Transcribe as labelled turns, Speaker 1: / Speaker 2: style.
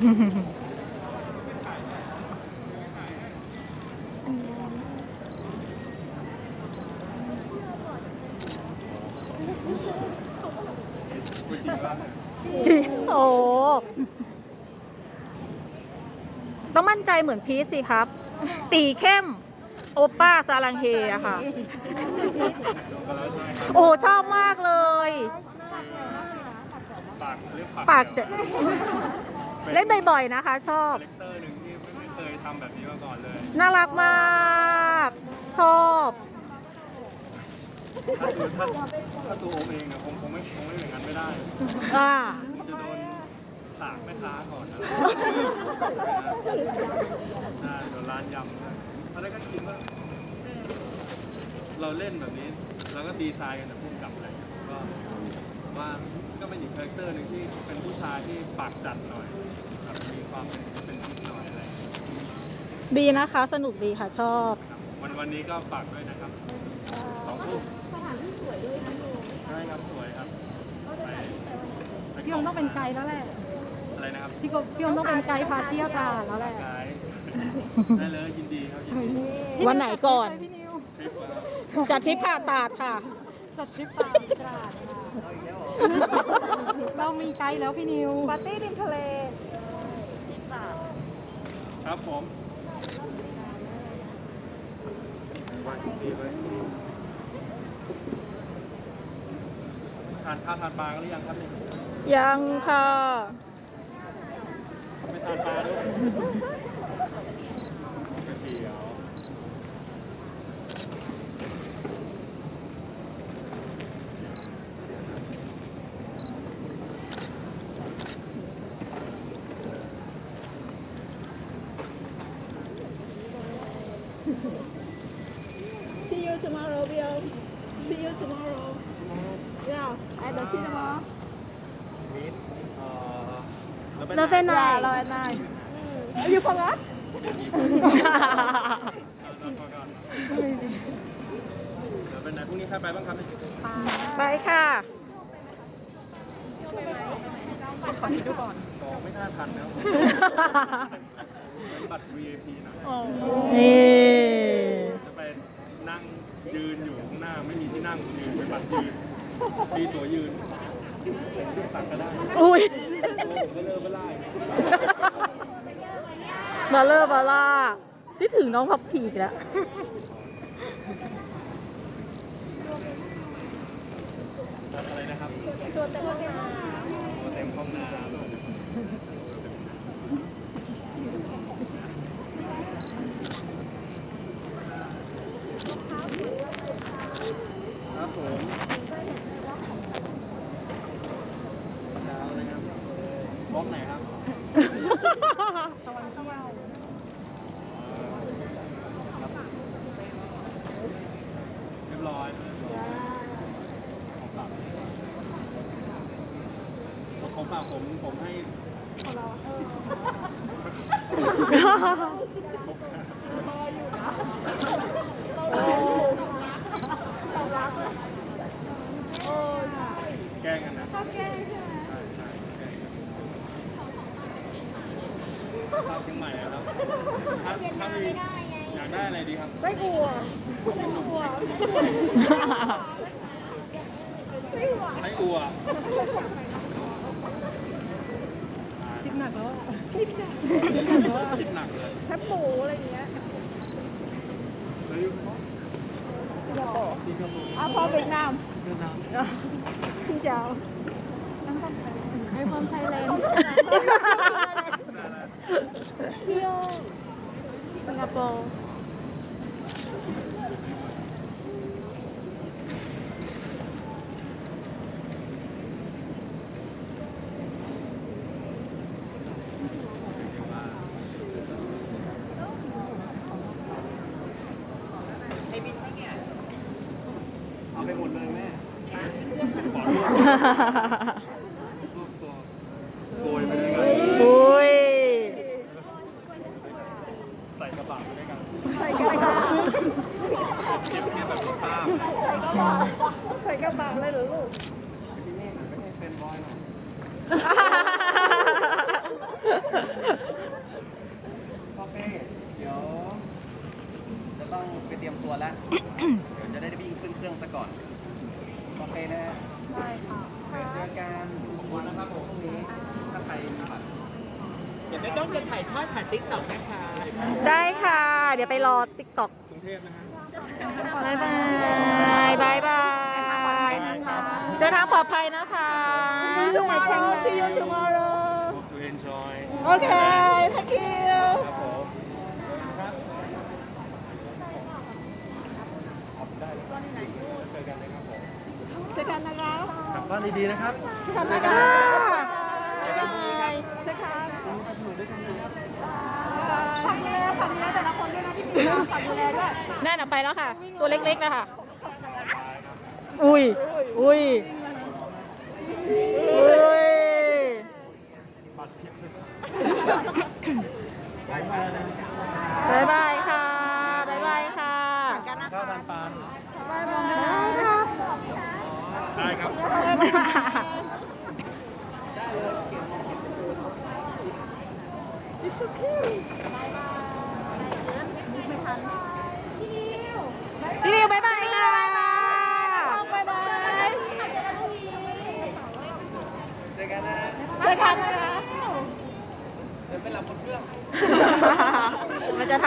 Speaker 1: พูดจริงว่า
Speaker 2: จริงโอ้ต้องมั่นใจเหมือนพีชสิครับ ตีเข้ม โอป้าซาลังเฮอะค่ะ
Speaker 1: ก็แล้วใช่ครับ
Speaker 2: โอ้ชอบมากเลย
Speaker 1: ปากเรียก
Speaker 2: ปากจะ เล่นบ่อยๆนะคะ ชอบ
Speaker 1: คาแรคเตอร์หนึ่งที่ไม่เคยทำแบบนี้มาก่อนเลย
Speaker 2: น่ารักมาก ชอบ
Speaker 1: ถ้าตัวถ้าถ้าตัวโอมเองอะคงคงไม่คงไม่อย่างนั้นไม่ได้
Speaker 2: อ่า
Speaker 1: จะโดนสากแม่ค้าก่อนนะใช่โดนร้านยำนะตอนแรกก็คิดว่าเอ๊ะเราเล่นแบบนี้เราก็ดีไซน์กันแต่พุ่งกลับอะไรอย่างเงี้ยก็ว่าก็เป็นอีกคาแรคเตอร์หนึ่งที่เป็นผู้ชายที่ปากจัดหน่อย
Speaker 2: ดีนะคะ สนุกดีค่ะชอบ
Speaker 1: ครับวันวันนี้ก็ฝากด้วยนะครับสองทุ่มสถานที่สวยด้วยนะใช่ครับสวยครับไปไป
Speaker 3: พี่อมต้องเป็นไกด์แล้วแหละ
Speaker 1: อะไรนะครับ
Speaker 3: พี่กบพี่อมต้องเป็นไกด์พาเที่ยวตลาดแล้วแหละ
Speaker 1: ไกด์ได้เลยยินดีครับยินดี
Speaker 2: วันไหนก่อน
Speaker 3: พี่นิว
Speaker 1: ทริปครับ
Speaker 2: จัดทริปผ่าตาดค่ะ
Speaker 3: จัดทริปตามตลาดค่ะเรามีไกด์แล้วพี่นิว
Speaker 4: ปาร์ตี้ริมทะเล
Speaker 1: ครับผมวันดีไว้ ทานข้าวทานปลากันหรือยังครับเนี่ย
Speaker 2: ยังค่ะ
Speaker 1: ไม่ทานปลาด้วยก๋วยเตี๋ยว
Speaker 4: See you tomorrow Bill See you tomorrow Yeah at the cinema
Speaker 1: มิตรเอ่อแล้วเป็น
Speaker 3: แล้วเป็นไหน
Speaker 4: Yeah เรา at nine You forgot
Speaker 1: เดี๋ยวเป็นไหนพรุ่งนี้ใครไปบ้างครับเนี่ย
Speaker 2: ไปค่ะ
Speaker 3: ขอคิดดูก่อน
Speaker 1: กองไม่น่าทันแล้วบัตร VIP หน่อย
Speaker 2: นี่
Speaker 1: จะไปนั่ง ยืนอยู่ข้างหน้าไม่มีที่นั่งยืนเป็นบัตรยืนมีตัวยืนตัดก็ได้
Speaker 2: อุ้ย
Speaker 1: ผมก็เลิกไม่ได้
Speaker 2: มาเลอร์บาร่าพี่ถึงน้องพับผีอีกแล้ว
Speaker 1: อะไรนะครับ
Speaker 4: ตัวเต็มห้องน้
Speaker 1: ตัวเต็มห้องน้ำครับผมเช้าเลยครับบล็อกไหนครับเรียบร้อยเรียบร้อยของฝากของ ฝากผมผมให้แกล้งกันนะชอบแกล้งใช่ไหมใช่ใช่แกล้งกันชอบเชียงใหม่อะครับถ้าถ้ามีอยากได้อะไรดีครับำ
Speaker 4: ไม่กลัว
Speaker 1: ไม่กลัวไม่กลัว
Speaker 3: คิดหนัก แล้วอะ
Speaker 1: คิดหนักเลย
Speaker 4: แคบหมูอะไรอย่างเงี้ย
Speaker 1: แล้วอยู่
Speaker 4: สิงคโปร์
Speaker 1: สิงคโปร์
Speaker 4: อะพอเวียดนาม
Speaker 1: เวียดนาม
Speaker 4: ซินเจ้า
Speaker 3: ไอคอนไทยแลนด์
Speaker 4: เที่ยวสิงคโปร์
Speaker 1: เอาไปหมดเลยแม่ขอรวบรวบตัว โกยไปด้วยกัน
Speaker 2: อุ้ย
Speaker 1: ใส่กระบะไปด้วยกัน
Speaker 4: ใส่กระเป๋า
Speaker 1: เทียบเทียบแบบภาพ
Speaker 4: ใส่กระเป๋าเลยเหรอลูก
Speaker 1: ที่นี่มันไม่ใช่เฟนบอยหรอก
Speaker 5: โอเคเดี๋ยวจะต้องไปเตรียมตัวแล้ว เดี๋ยวจะได้วิ่งขึ้นเครื่องซะก่อน โอเคนะฮะ
Speaker 3: ได้ค่ะ
Speaker 5: เดี๋ยวเจอกันวันนะครับผมพรุ่งนี้ ถ้าใครมีบัตร
Speaker 6: เดี๋ยวแม่ต้องจะถ่ายทอดผ่านติ๊กต็อกนะคะ
Speaker 2: ได้ค่ะ เดี๋ยวไปรอติ๊กต็อก
Speaker 1: กรุงเทพนะฮะ
Speaker 2: บายบายบายบายเดินทางปลอดภัยนะคะ
Speaker 4: tomorrow see you tomorrow
Speaker 1: Hope to enjoy
Speaker 4: okay thank you
Speaker 1: ครับผมครับได้เลยเจอกันเลยครับผม
Speaker 4: เจอกันนะครับ
Speaker 1: กลับบ้านดีๆนะครับ
Speaker 4: เจอกันนะครับเจอกันเจอกัน
Speaker 3: ฝากดูแลฝากดูแลแต่ละคนด้วย นะที่มีเราฝากดูแลด้วย
Speaker 2: นั่นน่ะไปแล้วค่ะ ตัวเล็กๆนะคะอุ้ย อุ้ย อุ้ยบายบายค่ะบายบายค่ะ
Speaker 1: ข้าวปันปัน
Speaker 2: บายบายครับ
Speaker 1: ได้ครับ
Speaker 2: พี่นิวบายบ